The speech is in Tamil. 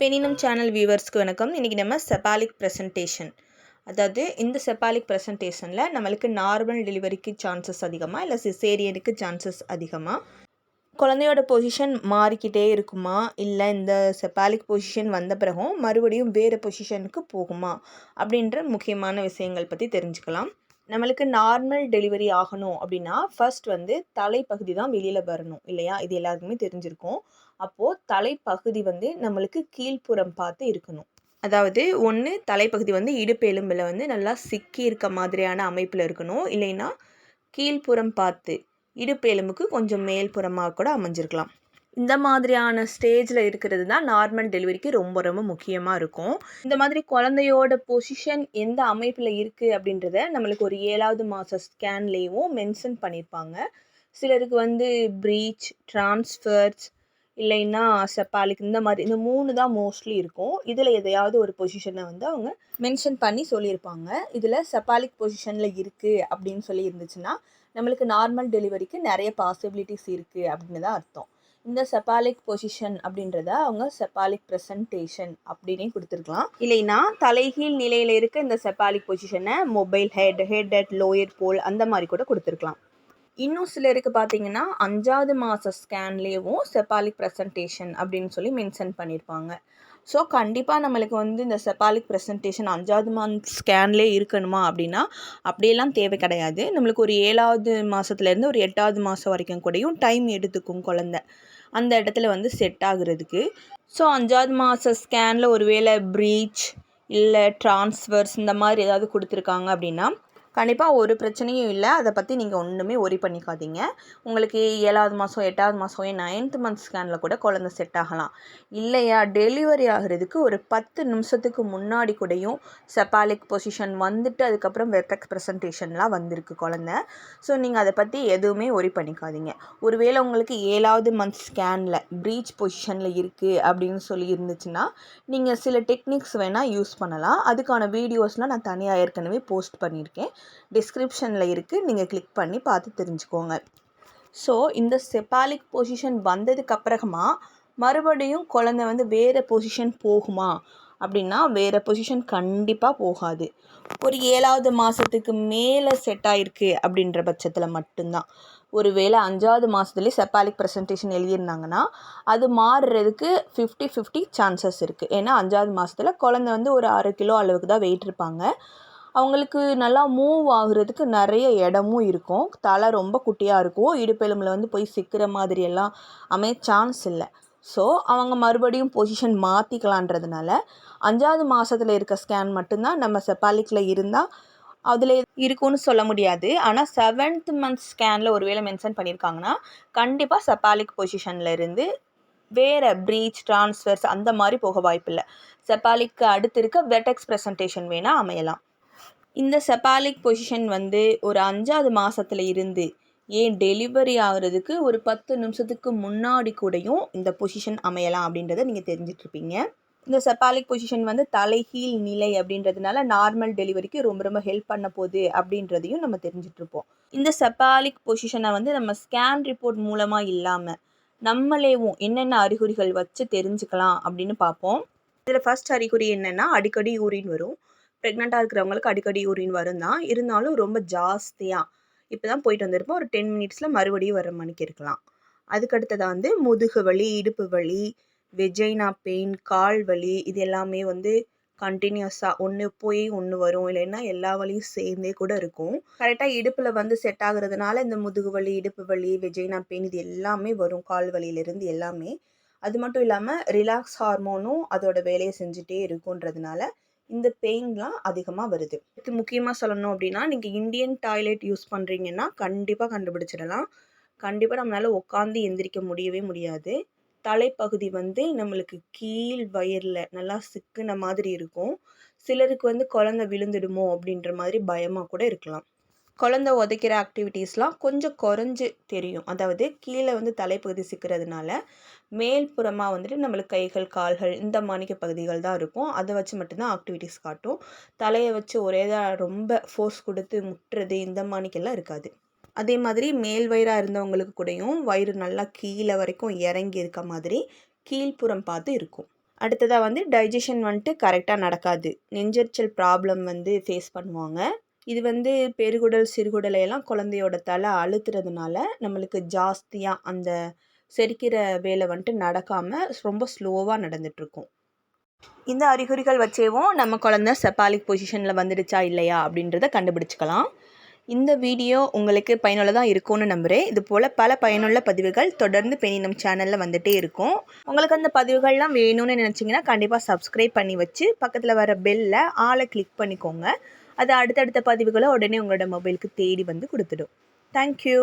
பெனினம் சேனல் வியூவர்ஸ்க்கு வணக்கம். இன்றைக்கி நம்ம செபாலிக் ப்ரெசன்டேஷன் அதாவது இந்த செபாலிக் ப்ரெசன்டேஷனில் நம்மளுக்கு நார்மல் டெலிவரிக்கு சான்சஸ் அதிகமாக இல்லை சிசேரியனுக்கு சான்சஸ் அதிகமாக குழந்தையோட பொசிஷன் மாறிக்கிட்டே இருக்குமா? இல்லை இந்த செபாலிக் பொசிஷன் வந்த பிறகும் மறுபடியும் வேறு பொசிஷனுக்கு போகுமா? அப்படின்ற முக்கியமான விஷயங்கள் பற்றி தெரிஞ்சுக்கலாம். நம்மளுக்கு நார்மல் டெலிவரி ஆகணும் அப்படின்னா ஃபர்ஸ்ட் வந்து தலைப்பகுதி தான் வெளியில் வரணும் இல்லையா? இது எல்லாருக்குமே தெரிஞ்சிருக்கும். அப்போது தலைப்பகுதி வந்து நம்மளுக்கு கீழ்ப்புறம் பார்த்து இருக்கணும். அதாவது ஒன்று தலைப்பகுதி வந்து இடுப்பு எலும்பில் வந்து நல்லா சிக்கி இருக்க மாதிரியான அமைப்பில் இருக்கணும். இல்லைன்னா கீழ்ப்புறம் பார்த்து இடுப்பு எலும்புக்கு கொஞ்சம் மேல்புறமாக கூட அமைஞ்சிருக்கலாம். இந்த மாதிரியான ஸ்டேஜில் இருக்கிறது தான் நார்மல் டெலிவரிக்கு ரொம்ப ரொம்ப முக்கியமாக இருக்கும். இந்த மாதிரி குழந்தையோட பொசிஷன் எந்த அமைப்பில் இருக்குது அப்படின்றத நம்மளுக்கு ஒரு ஏழாவது மாத ஸ்கேன்லேயும் மென்ஷன் பண்ணியிருப்பாங்க சிலருக்கு வந்து ப்ரீச் டிரான்ஸ்ஃபர்ஸ் இல்லைன்னா செப்பாலிக் இந்த மாதிரி இந்த மூணு தான் மோஸ்ட்லி இருக்கும். இதில் எதையாவது ஒரு பொசிஷனை வந்து அவங்க மென்ஷன் பண்ணி சொல்லியிருப்பாங்க. இதில் செப்பாலிக் பொசிஷனில் இருக்குது அப்படின்னு சொல்லி இருந்துச்சுன்னா நம்மளுக்கு நார்மல் டெலிவரிக்கு நிறைய பாசிபிலிட்டிஸ் இருக்குது அப்படின்னு தான் அர்த்தம். இந்த செபாலிக் பொசிஷன் அப்படின்றத அவங்க செபாலிக் ப்ரெசன்டேஷன் அப்படின்னே கொடுத்துருக்கலாம். இல்லைன்னா தலைகீழ் நிலையில் இருக்க இந்த செபாலிக் பொசிஷனை mobile head head at lower pole அந்த மாதிரி கூட கொடுத்துருக்கலாம். இன்னும் சிலருக்கு பார்த்தீங்கன்னா அஞ்சாவது மாத ஸ்கேன்லேயும் செபாலிக் ப்ரெசன்டேஷன் அப்படின்னு சொல்லி மென்ஷன் பண்ணியிருப்பாங்க ஸோ கண்டிப்பாக நம்மளுக்கு வந்து இந்த செபாலிக் ப்ரெசன்டேஷன் அஞ்சாவது மந்த் ஸ்கேன்லேயே இருக்கணுமா அப்படின்னா அப்படியெல்லாம் தேவை கிடையாது. நம்மளுக்கு ஒரு ஏழாவது மாதத்துலேருந்து ஒரு எட்டாவது மாதம் வரைக்கும் கூடயும் டைம் எடுத்துக்கும் குழந்த. அந்த இடத்துல வந்து செட் ஆகுறதுக்கு. ஸோ அஞ்சாவது மாத ஸ்கேனில் ஒருவேளை ப்ரீச் இல்லை ட்ரான்ஸ்ஃபர்ஸ் இந்த மாதிரி ஏதாவது கொடுத்துருக்காங்க அப்படின்னா கண்டிப்பாக ஒரு பிரச்சனையும் இல்லை. அதை பற்றி நீங்கள் ஒன்றுமே ஒரி பண்ணிக்காதீங்க. உங்களுக்கு ஏழாவது மாதம் எட்டாவது மாதம் ஏன் நைன்த் மந்த் ஸ்கேனில் கூட குழந்த செட் ஆகலாம். இல்லையா? டெலிவரி ஆகிறதுக்கு ஒரு பத்து நிமிஷத்துக்கு முன்னாடி கூடயும் செப்பாலிக் பொசிஷன் வந்துட்டு அதுக்கப்புறம் வெர்டெக்ஸ் ப்ரெசன்டேஷன்லாம் வந்திருக்கு குழந்த. ஸோ நீங்கள் அதை பற்றி எதுவுமே ஒரி பண்ணிக்காதீங்க. ஒருவேளை உங்களுக்கு ஏழாவது மந்த் ஸ்கேனில் ப்ரீச் பொசிஷனில் இருக்குது அப்படின்னு சொல்லி இருந்துச்சுன்னா நீங்கள் சில டெக்னிக்ஸ் வேணால் யூஸ் பண்ணலாம். அதுக்கான வீடியோஸ்லாம் நான் தனியாக ஏற்கனவே போஸ்ட் பண்ணியிருக்கேன். டிஸ்கிரிப்ஷனில் இருக்குது நீங்கள் கிளிக் பண்ணி பார்த்து தெரிஞ்சுக்கோங்க. ஸோ இந்த செப்பாலிக் பொசிஷன் வந்ததுக்கு அப்புறமா மறுபடியும் குழந்தை வந்து வேறு பொசிஷன் போகுமா? அப்படின்னா வேறு பொசிஷன் கண்டிப்பாக போகாது. ஒரு ஏழாவது மாதத்துக்கு மேலே செட் ஆகிருக்கு அப்படின்ற பட்சத்தில் மட்டும்தான். ஒரு வேளை அஞ்சாவது மாதத்துலேயே செப்பாலிக் ப்ரெசன்டேஷன் எழுதியிருந்தாங்கன்னா அது மாறுறதுக்கு ஃபிஃப்டி ஃபிஃப்டி சான்சஸ் இருக்குது ஏன்னா அஞ்சாவது மாதத்தில் குழந்த வந்து ஒரு அரை கிலோ அளவுக்கு தான் வெயிட் இருப்பாங்க. அவங்களுக்கு நல்லா மூவ் ஆகுறதுக்கு நிறைய இடமும் இருக்கும். தலை ரொம்ப குட்டியாக இருக்கும். இடுப்பெலும்பில் வந்து போய் சிக்கிற மாதிரியெல்லாம் அமைய சான்ஸ் இல்லை. ஸோ அவங்க மறுபடியும் பொசிஷன் மாற்றிக்கலான்றதுனால அஞ்சாவது மாதத்தில் இருக்க ஸ்கேன் மட்டும்தான் நம்ம செப்பாலிக்கில் இருந்தால் அதில் இருக்கும்னு சொல்ல முடியாது. ஆனால் செவன்த் மந்த் ஸ்கேனில் ஒரு வேளை மென்ஷன் பண்ணியிருக்காங்கன்னா கண்டிப்பாக செப்பாலிக் பொசிஷனில் இருந்து வேறு ப்ரீச் ட்ரான்ஸ்ஃபர்ஸ் அந்த மாதிரி போக வாய்ப்பில்லை செப்பாலிக்கு அடுத்து இருக்க வெட்டெக்ஸ் ப்ரெசன்டேஷன் வேணால் அமையலாம். இந்த செபாலிக் பொசிஷன் வந்து ஒரு அஞ்சாவது மாதத்துல இருந்து ஏன் டெலிவரி ஆகிறதுக்கு ஒரு பத்து நிமிஷத்துக்கு முன்னாடி கூடயும் இந்த பொசிஷன் அமையலாம் அப்படின்றத நீங்கள் தெரிஞ்சிட்ருப்பீங்க. இந்த செபாலிக் பொசிஷன் வந்து தலைகீழ் நிலை அப்படின்றதுனால நார்மல் டெலிவரிக்கு ரொம்ப ரொம்ப ஹெல்ப் பண்ண போகுது அப்படின்றதையும் நம்ம தெரிஞ்சிட்ருப்போம். இந்த செபாலிக் பொசிஷனை வந்து நம்ம ஸ்கேன் ரிப்போர்ட் மூலமாக இல்லாமல் நம்மளேவும் என்னென்ன அறிகுறிகள் வச்சு தெரிஞ்சுக்கலாம் அப்படின்னு பார்ப்போம். இதில் ஃபஸ்ட் அறிகுறி என்னென்னா அடிக்கடி யூரின் வரும். ப்ரெக்னெண்ட்டாக இருக்கிறவங்களுக்கு அடிக்கடி யூரின் வரும் தான் இருந்தாலும் ரொம்ப ஜாஸ்தியாக இப்போ தான் போயிட்டு வந்திருப்போம். ஒரு டென் மினிட்ஸில் மறுபடியும் வர மணிக்கு இருக்கலாம். அதுக்கடுத்ததாக வந்து முதுகு வலி இடுப்பு வலி வெஜைனா பெயின் கால் வலி இது எல்லாமே வந்து கண்டினியூஸாக ஒன்று போய் ஒன்று வரும். இல்லைன்னா எல்லா வலியும் சேர்ந்தே கூட இருக்கும். கரெக்டாக இடுப்பில் வந்து செட் ஆகுறதுனால இந்த முதுகு வலி இடுப்பு வலி வெஜைனா பெயின் இது எல்லாமே வரும். கால் வலியிலேருந்து எல்லாமே. அது மட்டும் இல்லாமல் ரிலாக்ஸ் ஹார்மோனும் அதோட வேலையை செஞ்சுட்டே இருக்குன்றதுனால இந்த பெயின்லாம் அதிகமாக வருது. இது முக்கியமாக சொல்லணும் அப்படின்னா நீங்கள் இந்தியன் டாய்லெட் யூஸ் பண்ணுறீங்கன்னா கண்டிப்பாக கண்டுபிடிச்சிடலாம். கண்டிப்பாக நம்மளால் உட்காந்து எந்திரிக்க முடியவே முடியாது. தலைப்பகுதி வந்து நம்மளுக்கு கீழ் வயரில் நல்லா சிக்குன மாதிரி இருக்கும். சிலருக்கு வந்து குழந்த விழுந்துடுமோ அப்படின்ற மாதிரி பயமாக கூட இருக்கலாம். குழந்த உதைக்கிற ஆக்டிவிட்டீஸ்லாம் கொஞ்சம் குறைஞ்சு தெரியும். அதாவது கீழே வந்து தலைப்பகுதி சிக்கிறதுனால மேல்புறமாக வந்துட்டு நம்மளுக்கு கைகள் கால்கள் இந்த மாணிக்க பகுதிகள் தான் இருக்கும். அதை வச்சு மட்டும்தான் ஆக்டிவிட்டீஸ் காட்டும். தலையை வச்சு ஒரே தான் ரொம்ப ஃபோர்ஸ் கொடுத்து முட்டுறது இந்த மாணிக்கெல்லாம் இருக்காது. அதே மாதிரி மேல் வயிறாக இருந்தவங்களுக்கு கூடயும் வயிறு நல்லா கீழே வரைக்கும் இறங்கி இருக்க மாதிரி கீழ்ப்புறம் பார்த்து இருக்கும். அடுத்ததாக வந்து டைஜஷன் வந்துட்டு கரெக்டாக நடக்காது. நெஞ்சரிச்சல் ப்ராப்ளம் வந்து ஃபேஸ் பண்ணுவாங்க. இது வந்து பெருகுடல் சிறுகுடலை எல்லாம் குழந்தையோட தலை அழுத்துறதுனால நம்மளுக்கு ஜாஸ்தியாக அந்த செரிக்கிற வேலை வந்துட்டு நடக்காமல் ரொம்ப ஸ்லோவாக நடந்துகிட்ருக்கும் இந்த அறிகுறிகள் வச்சேவும் நம்ம குழந்த செப்பாலிக் பொசிஷனில் வந்துடுச்சா இல்லையா அப்படின்றத கண்டுபிடிச்சிக்கலாம். இந்த வீடியோ உங்களுக்கு பயனுள்ளதாக இருக்கும்னு நம்புகிறேன் இது போல் பல பயனுள்ள பதிவுகள் தொடர்ந்து பெண்ணினம் சேனலில் வந்துகிட்டே இருக்கும். உங்களுக்கு அந்த பதிவுகள்லாம் வேணும்னு நினச்சிங்கன்னா கண்டிப்பாக சப்ஸ்கிரைப் பண்ணி வச்சு பக்கத்தில் வர பெல்லில் ஆளை கிளிக் பண்ணிக்கோங்க. அது அடுத்தடுத்த பதிவுகளை உடனே உங்களோட மொபைலுக்கு தேடி வந்து கொடுத்துடும். தேங்க்யூ